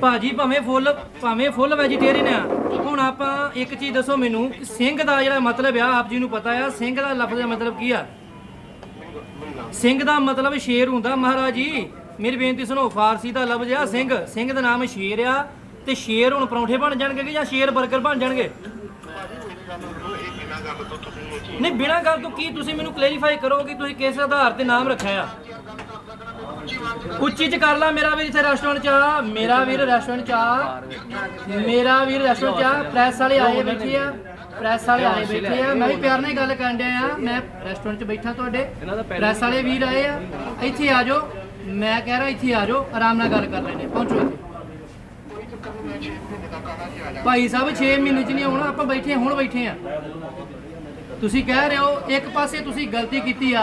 ਭਾਜੀ, ਭਾਵੇਂ ਫੁੱਲ ਭਾਵੇਂ ਫੁੱਲ ਵੈਜੀਟੇਰੀਅਨ ਆ, ਹੁਣ ਆਪਾਂ ਇੱਕ ਚੀਜ਼ ਦੱਸੋ ਮੈਨੂੰ ਕਿ ਸਿੰਘ ਦਾ ਜਿਹੜਾ ਮਤਲਬ ਆ, ਆਪ ਜੀ ਨੂੰ ਪਤਾ ਆ, ਸਿੰਘ ਦਾ ਲਫ਼ਜ਼ ਦਾ ਮਤਲਬ ਕੀ ਆ? ਸਿੰਘ ਦਾ ਮਤਲਬ ਸ਼ੇਰ ਹੁੰਦਾ, ਮਹਾਰਾਜ ਜੀ, ਮੇਰੀ ਬੇਨਤੀ ਸੁਣੋ, ਫਾਰਸੀ ਦਾ ਲਫ਼ਜ਼ ਆ ਸਿੰਘ ਸਿੰਘ ਦਾ ਨਾਮ ਸ਼ੇਰ ਆ, ਤੇ ਸ਼ੇਰ ਹੁਣ ਪਰੌਂਠੇ ਬਣ ਜਾਣਗੇ ਕਿ ਜਾਂ ਸ਼ੇਰ 버ਗਰ ਬਣ ਜਾਣਗੇ? ਨਹੀਂ, ਬਿਨਾਂ ਗੱਲ ਤੋਂ ਕੀ ਤੁਸੀਂ ਮੈਨੂੰ ਕਲੈਰੀਫਾਈ ਕਰੋ ਕਿ ਤੁਸੀਂ ਕਿਸ ਆਧਾਰ ਤੇ ਨਾਮ ਰੱਖਿਆ ਆ? ਉੱਚੀ ਚ ਕਰ ਲਾ, ਮੇਰਾ ਵੀਰ ਇੱਥੇ ਰੈਸਟੋਰੈਂਟ ਚ ਆ। ਮੇਰਾ ਵੀਰ ਰੈਸਟੋਰੈਂਟ ਚ ਆ। ਮੇਰਾ ਵੀਰ ਰੈਸਟੋਰੈਂਟ ਚ ਆ। ਪ੍ਰੈਸ ਵਾਲੇ ਆਏ ਬੈਠੇ ਆ। ਪ੍ਰੈਸ ਵਾਲੇ ਆਏ ਬੈਠੇ ਆ। ਮੈਂ ਵੀ ਪਿਆਰ ਨਾਲ ਹੀ ਗੱਲ ਕਰਨ ਡਿਆ ਆ। ਮੈਂ ਰੈਸਟੋਰੈਂਟ ਚ ਬੈਠਾ ਤੁਹਾਡੇ। ਪ੍ਰੈਸ ਵਾਲੇ ਵੀਰ ਆਏ ਆ। ਇੱਥੇ ਆ ਜਾਓ। ਮੈਂ ਕਹਿ ਰਿਹਾ ਇੱਥੇ ਆ ਜਾਓ। ਆਰਾਮ ਨਾਲ ਗੱਲ ਕਰ ਲੈਣੇ ਪਹੁੰਚੋ ਇੱਥੇ। ਭਾਈ ਸਾਹਿਬ 6 ਮਹੀਨੇ ਚ ਨਹੀਂ ਆਉਣਾ। ਆਪਾਂ ਬੈਠੇ ਹੁਣ ਬੈਠੇ ਆ ਤੁਸੀਂ ਕਹਿ ਰਹੇ ਹੋ, ਇੱਕ ਪਾਸੇ ਤੁਸੀਂ ਗਲਤੀ ਕੀਤੀ ਆ।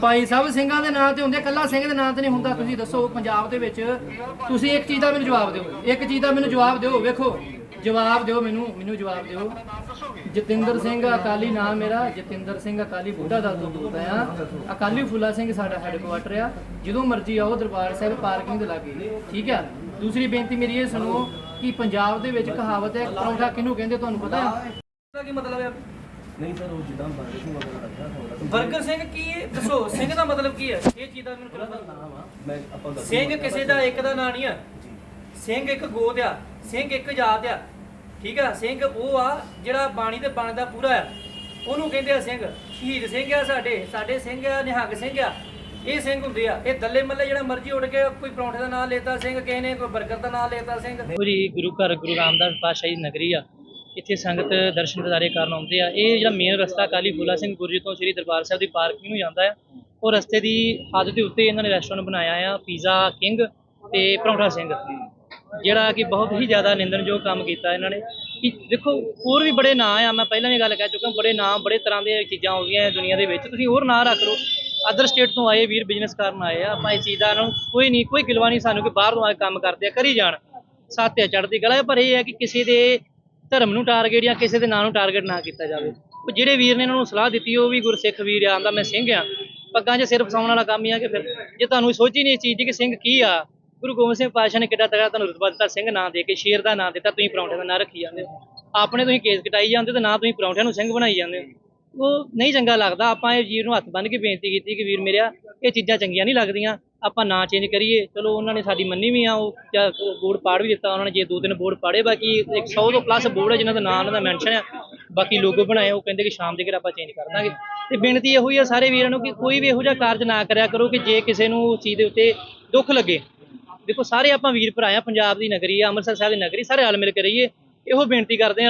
ਭਾਈ ਸਾਹਿਬ, ਸਿੰਘਾਂ ਦੇ ਨਾਂ ਤੇ ਹੁੰਦੇ ਕੱਲਾ ਸਿੰਘ ਦੇ ਨਾਂ ਤੇ ਨਹੀਂ ਹੁੰਦਾ। ਤੁਸੀਂ ਦੱਸੋ ਪੰਜਾਬ ਦੇ ਵਿੱਚ ਤੁਸੀਂ ਇੱਕ ਚੀਜ਼ ਦਾ ਮੈਨੂੰ ਜਵਾਬ ਦਿਓ। ਇੱਕ ਚੀਜ਼ ਦਾ ਮੈਨੂੰ ਜਵਾਬ ਦਿਓ। ਵੇਖੋ, ਜਵਾਬ ਦਿਓ ਮੈਨੂੰ ਮੈਨੂੰ ਜਵਾਬ ਦਿਓ। ਜਤਿੰਦਰ ਸਿੰਘ ਅਕਾਲੀ ਨਾਮ ਮੇਰਾ। ਜਤਿੰਦਰ ਸਿੰਘ ਅਕਾਲੀ ਬੁੱਢਾ ਦਲ ਤੋਂ ਆ ਅਕਾਲੀ ਫੁੱਲਾ ਸਿੰਘ ਸਾਡਾ ਹੈਡਕੁਆਟਰ ਆ। ਜਦੋਂ ਮਰਜ਼ੀ ਆਓ ਦਰਬਾਰ ਸਾਹਿਬ ਪਾਰਕਿੰਗ ਦੇ ਲਾਗੇ। ਠੀਕ ਆ? ਦੂਸਰੀ ਬੇਨਤੀ ਮੇਰੀ ਇਹ ਸੁਣੋ ਕਿ ਪੰਜਾਬ ਦੇ ਵਿੱਚ ਕਹਾਵਤ ਹੈ, ਪਰੌਂਠਾ ਕਿਹਨੂੰ ਕਹਿੰਦੇ ਤੁਹਾਨੂੰ ਪਤਾ ਹੈ? ਕੀ ਮਤਲਬ ਹੈ? ਨਹੀਂ ਸਰ ਉਹ ਜਿੱਦਾਂ ਬਾਰੇ ਸਿੰਘ ਵਗੈਰਾ ਰੱਖਿਆ ਹੋਣਾ ਬਰਗਰ ਸਿੰਘ ਕੀ ਹੈ ਦੱਸੋ ਸਿੰਘ ਦਾ ਮਤਲਬ ਕੀ ਹੈ? ਇਹ ਚੀਜ਼ ਦਾ ਮੈਨੂੰ ਦੱਸੋ। ਨਾਮ ਆ ਮੈਂ ਆਪਾਂ ਦੱਸ ਸਿੰਘ ਕਿਸੇ ਦਾ ਇੱਕ ਦਾ ਨਾਂ ਨਹੀਂ ਆ। ਸਿੰਘ ਇੱਕ ਗੋਤ ਆ ਸਿੰਘ ਇੱਕ ਜਾਤ ਆ। ਠੀਕ ਆ ਸਿੰਘ ਉਹ ਆ ਜਿਹੜਾ ਬਾਣੀ ਤੇ ਬਣਦਾ ਪੂਰਾ ਆ। ਉਹਨੂੰ ਕਹਿੰਦੇ ਆ ਸਿੰਘ ਸ਼ਹੀਦ ਸਿੰਘ ਆ ਸਾਡੇ ਸਾਡੇ ਸਿੰਘ ਆ ਨਿਹੰਗ ਸਿੰਘ ਆ। ਇਹ ਸਿੰਘ ਹੁੰਦੇ ਆ। ਇਹ ਦੱਲੇ ਮੱਲੇ ਜਿਹੜਾ ਮਰਜ਼ੀ ਉੱਡ ਕੇ ਕੋਈ ਪਰੌਂਠੇ ਦਾ ਨਾਂ ਲੇਤਾ ਸਿੰਘ ਕਿਸੇ ਨੇ ਕੋਈ 버ਗਰ ਦਾ ਨਾਂ ਲੇਤਾ ਸਿੰਘ। ਗੁਰੂ ਘਰ ਗੁਰੂ ਰਾਮਦਾਸ ਪਾਤਸ਼ਾਹੀ ਦੀ ਨਗਰੀ ਆ। ਇੱਥੇ ਸੰਗਤ ਦਰਸ਼ਨ ਦਿਦਾਰੇ ਕਰਨ ਆਉਂਦੇ ਆ। ਇਹ ਜਿਹੜਾ ਮੇਨ ਰਸਤਾ ਕਾਲੀ ਫੂਲਾ ਸਿੰਘ ਗੁਰਜੀ ਤੋਂ ਸ੍ਰੀ ਦਰਬਾਰ ਸਾਹਿਬ ਦੀ ਪਾਰਕਿੰਗ ਨੂੰ ਜਾਂਦਾ ਆ। ਉਹ ਰਸਤੇ ਦੀ ਹੱਦ ਦੇ ਉੱਤੇ ਇਹਨਾਂ ਨੇ ਰੈਸਟੋਰੈਂਟ ਬਣਾਇਆ ਆ ਪੀਜ਼ਾ ਕਿੰਗ ਤੇ ਪਰੌਂਠਾ ਸਿੰਘ। ਜਿਹੜਾ ਕਿ ਬਹੁਤ ਹੀ ਜ਼ਿਆਦਾ ਨਿੰਦਣਯੋਗ ਕੰਮ ਕੀਤਾ ਇਹਨਾਂ ਨੇ। ਕਿ ਦੇਖੋ ਹੋਰ ਵੀ ਬੜੇ ਨਾਂ ਆ ਮੈਂ ਪਹਿਲਾਂ ਵੀ ਗੱਲ ਕਹਿ ਚੁੱਕਾ ਬੜੇ ਨਾਂ ਬੜੇ ਤਰ੍ਹਾਂ ਦੀਆਂ ਚੀਜ਼ਾਂ ਆਉਂਦੀਆਂ ਗਈਆਂ ਦੁਨੀਆ ਦੇ ਵਿੱਚ। ਤੁਸੀਂ ਹੋਰ ਨਾਂ ਰੱਖ ਲਓ। ਅਦਰ ਸਟੇਟ ਤੋਂ ਆਏ ਵੀਰ ਬਿਜ਼ਨਸ ਕਰਨ ਆਏ ਆ। ਆਪਾਂ ਇਹ ਚੀਜ਼ ਦਾ ਨੂੰ ਕੋਈ ਨਹੀਂ ਕੋਈ ਗਿਲਵਾ ਨਹੀਂ ਸਾਨੂੰ ਕਿ ਬਾਹਰ ਤੋਂ ਆ ਕੰਮ ਕਰਦੇ ਆ ਕਰੀ ਜਾਣ। ਸਾਥਿਆ ਚੜ੍ਹਦੀ ਕਲਾ ਹੈ, ਪਰ ਇਹ ਹੈ ਕਿ ਕਿਸੇ ਦੇ ਧਰਮ ਨੂੰ ਟਾਰਗੇਟ ਜਾਂ ਕਿਸੇ ਦੇ ਨਾਂ ਨੂੰ ਟਾਰਗੇਟ ਨਾ ਕੀਤਾ ਜਾਵੇ। ਉਹ ਜਿਹੜੇ ਵੀਰ ਨੇ ਇਹਨਾਂ ਨੂੰ ਸਲਾਹ ਦਿੱਤੀ, ਉਹ ਵੀ ਗੁਰਸਿੱਖ ਵੀਰ ਆ, ਆਂਦਾ ਮੈਂ ਸਿੰਘ ਆ। ਪੱਗਾਂ 'ਚ ਸਿਰ ਫਸਾਉਣ ਵਾਲਾ ਕੰਮ ਹੀ ਆ ਕਿ ਫਿਰ ਜੇ ਤੁਹਾਨੂੰ ਸੋਚ ਹੀ ਨਹੀਂ ਇਸ ਚੀਜ਼ ਦੀ ਕਿ ਸਿੰਘ ਕੀ ਆ? ਗੁਰੂ ਗੋਬਿੰਦ ਸਿੰਘ ਪਾਤਸ਼ਾਹ ਨੇ ਕਿੱਡਾ ਤਗੜਾ ਤੁਹਾਨੂੰ ਰੁਤਬਾ ਦਿੱਤਾ, ਸਿੰਘ ਨਾਂ ਦੇ ਕੇ, ਸ਼ੇਰ ਦਾ ਨਾਂ ਦਿੱਤਾ, ਤੁਸੀਂ ਪਰੌਂਠੇ ਦਾ ਨਾਂ ਰੱਖੀ ਜਾਂਦੇ ਹੋ। ਆਪਣੇ ਤੁਸੀਂ ਕੇਸ ਕਟਾਈ ਜਾਂਦੇ ਤੇ ਨਾ ਤੁਸੀਂ ਪਰੌਂਠਿਆਂ ਨੂੰ ਸਿੰਘ ਬਣਾਈ ਜਾਂਦੇ ਹੋ। ਉਹ ਨਹੀਂ ਚੰਗਾ ਲੱਗਦਾ, ਆਪਾਂ ਇਹ ਵੀਰ ਨੂੰ ਹੱਥ ਬੰਨ੍ਹ ਕੇ ਬੇਨਤੀ ਕੀਤੀ ਕਿ ਵੀਰ ਮੇਰਿਆ, ਇਹ ਚੀਜ਼ਾਂ ਚੰਗੀਆਂ ਨਹੀਂ ਲੱਗਦੀਆਂ। ਆਪਾਂ ਨਾਂ ਚੇਂਜ ਕਰੀਏ, ਚਲੋ ਉਹਨਾਂ ਨੇ ਸਾਡੀ ਮੰਨੀ ਵੀ ਆ, ਉਹ ਜਾਂ ਬੋਰਡ ਪਾੜ ਵੀ ਦਿੱਤਾ ਉਹਨਾਂ ਨੇ, ਜੇ ਦੋ ਤਿੰਨ ਬੋਰਡ ਪਾੜੇ, ਬਾਕੀ 100 ਤੋਂ ਪਲੱਸ ਬੋਰਡ ਹੈ ਜਿਨ੍ਹਾਂ ਦਾ ਨਾਂ ਉਹਨਾਂ ਦਾ ਮੈਂਸ਼ਨ ਆ, ਬਾਕੀ ਲੋਗੋ ਬਣਾਏ, ਉਹ ਕਹਿੰਦੇ ਕਿ ਸ਼ਾਮ ਦੇ ਘਰ ਆਪਾਂ ਚੇਂਜ ਕਰ ਦਾਂਗੇ। ਤੇ ਬੇਨਤੀ ਇਹੋ ਹੀ ਆ ਸਾਰੇ ਵੀਰਾਂ ਨੂੰ ਕਿ ਕੋਈ ਵੀ ਇਹੋ ਜਿਹਾ ਕਾਰਜ ਨਾ ਕਰਿਆ ਕਰੋ ਕਿ ਜੇ ਕਿਸੇ ਨੂੰ ਉਸ ਚੀਜ਼ ਦੇ ਉੱਤੇ ਦੁੱਖ ਲੱਗੇ। ਦੇਖੋ, ਸਾਰੇ ਆਪਾਂ ਵੀਰ ਭਰਾ ਆ, ਪੰਜਾਬ ਦੀ ਨਗਰੀ ਆ, ਅੰਮ੍ਰਿਤਸਰ ਸਾਹਿਬ ਦੀ ਨਗਰੀ, ਸਾਰੇ ਰਲ ਮਿਲ ਕੇ ਰਹੀਏ। ਇਹੋ ਬੇਨਤੀ ਕਰਦੇ ਆ